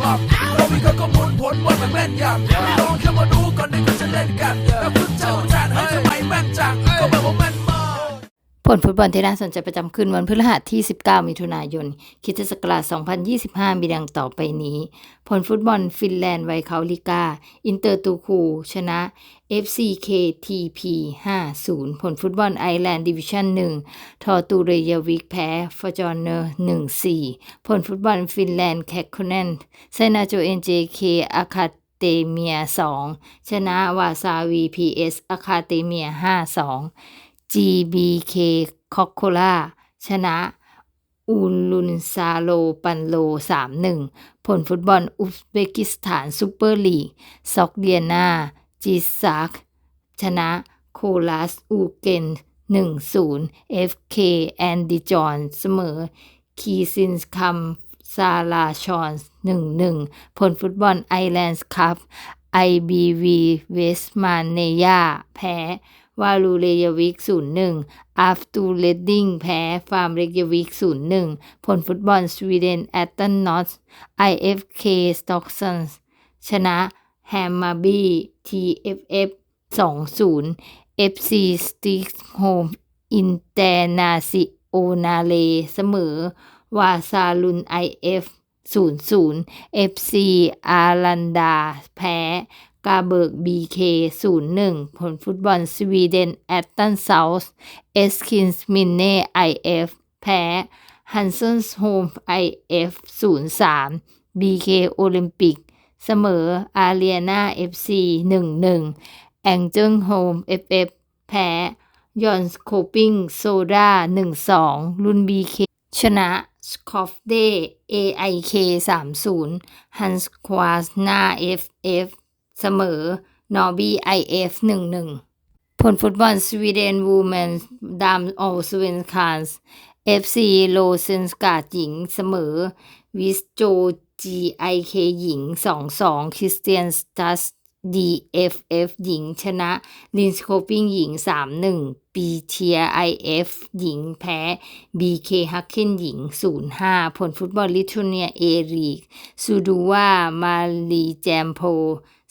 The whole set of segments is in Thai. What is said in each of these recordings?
หลับเราวิเคราะห์ข้อมูลผลว่ามันแม่นยำลองเข้ามาดูก่อนที่เขาจะเล่นกันแล้วคุณเจ้าจานให้ทำไผลฟุตบอลที่น่าสนใจประจำคืนวันพฤหัสที่ 19 มิถุนายนคริสตศักราช2025 มีดังต่อไปนี้ ผลฟุตบอลฟินแลนด์ไวเขาลิกา อินเตอร์ตูคู ชนะ FCK TP 5-0 ผลฟุตบอลไอร์แลนด์ดิวิชั่น 1 ทอตูเรยวิกแพ้ฟอร์จอนเนอร์ 1-4 ผลฟุตบอลฟินแลนด์แคคโคเนนเซนาโจเอ็นเจเคอาคาเตเมีย 2 ชนะวาซาวี PS อาคาเตเมีย 5-2 GBK คอกโคล่าชนะอูลุนซาโลปันโล 3-1 ผลฟุตบอลอุซเบกิสถานซูเปอร์ลีก ซอกเดียนาจีซัก ชนะโคลาสอูเกน 1-0 FK แอนดิจอนเสมอ คีซินส์คัมซาลาชอน 1-1 ผลฟุตบอลไอแลนด์คัพ IBV เวสมาเนยาแพ้ วาลูเรยวิก 0-1 อัฟตูเลดดิ้งแพ้ ฟาร์มเรยวิก 0-1 ผลฟุตบอลสวีเดนแอตตันนอต IFK สต็อกซันชนะแฮมมาบี TFF 2-0 FC สติกโฮมอินเตอร์นาซิโอนาเลเสมอ วาซาลุน IF 0-0 FC อารันดา แพ้ กาเบิร์ก BK 0-1 ผลฟุตบอลสวีเดนแอตตันเซาส์เอสคินส์มินเน่ IF แพ้ฮันเซนส์โฮม IF 0-3 BK โอลิมปิก เสมออาเรียนา FC 1-1แองเจิลโฮม FF แพ้ยอนสโคปิงโซดา1-2รุ่น BK ชนะสคอฟเด AIK 3-0ฮันส์ควาสนา FF เสมอนอร์บี IF 1-1ผลฟุตบอลสวีเดนวูแมนดามออสเวนคานส์ FC โลเซนสกาดหญิงเสมอวิสโจ GIK หญิง2-2คริสเตียนสตัส DFF หญิงชนะลินสโคปิ้งหญิง3-1ปีเทีย IF หญิงแพ้ BK ฮักเคนหญิง0-5ผลฟุตบอลลิทัวเนียเอรีกซูดูว่ามาลีแจมโพ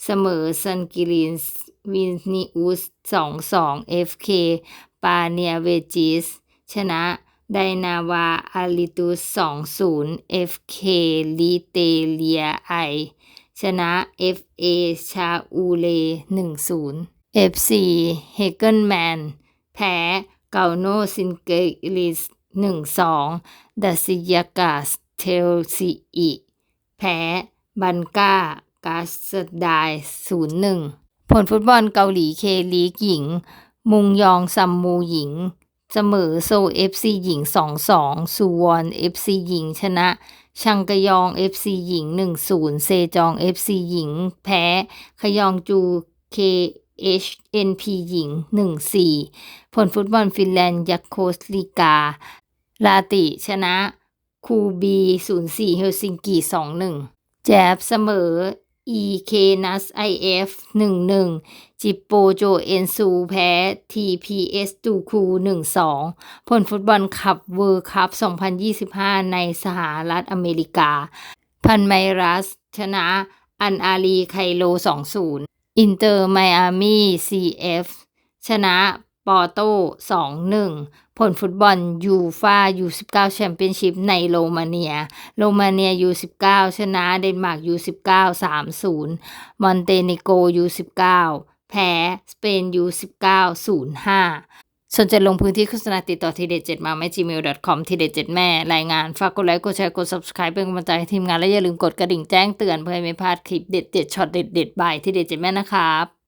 เสมอซันกิลินวินนิอุส2-2 FK ปาเนียเวจิส ชนะไดนาวาอาริตุส2-0 FK ลิเตเลียไอ ชนะ FA ชาอูเล1-0 FC เฮเกิลแมน แพ้เกาโนซินเกลิส1-2ดัซิยากาสเทลซีอิแพ้บันกา กาสดาย0-1 ผลฟุตบอลเกาหลีเคลีกหญิง มุงยองซัมมูหญิง เสมอโซ FC หญิง 2-2ซูวอน FC หญิงชนะชังกยอง FC หญิง 1-0 เซจอง FC หญิง แพ้ ขยองจู KHNP หญิง 1-4 ผลฟุตบอลฟินแลนด์ยักโคสลิกา ลาติชนะคูบี0-4เฮลซิงกิ 2-1 แจบเสมอ EK นัส IF 1-1จิปโปโจเอนซูแพ้ TPS ตูคู1-2ผลฟุตบอลคัพเวิร์คัพ2025ในสหรัฐอเมริกา พันไมรัส ชนะอันอาลีไคโล2-0อินเตอร์ไมอามี CF ชนะ ปอโต้2-1ผลฟุตบอลยูฟายู19แชมเปี้ยนชิพในโรมาเนีย โรมาเนีย U19 ชนะเดนมาร์ก U19 3-0มศูนย์มอนเตเนโก U19 แพ้ สเปน U19 0-5สนใจลงพื้นที่โฆษณาติดต่อทีเด็ด7มาไม่ gmail.com ทีเด็ด7แม่ รายงาน ฝากกดไลค์กดแชร์กด subscribe เป็นกำลังใจให้ทีมงานและอย่าลืมกดกระดิ่งแจ้งเตือนเพื่อไม่พลาดคลิปเด็ดๆช็อตเด็ดๆบายทีเด็ด7แม่นะครับ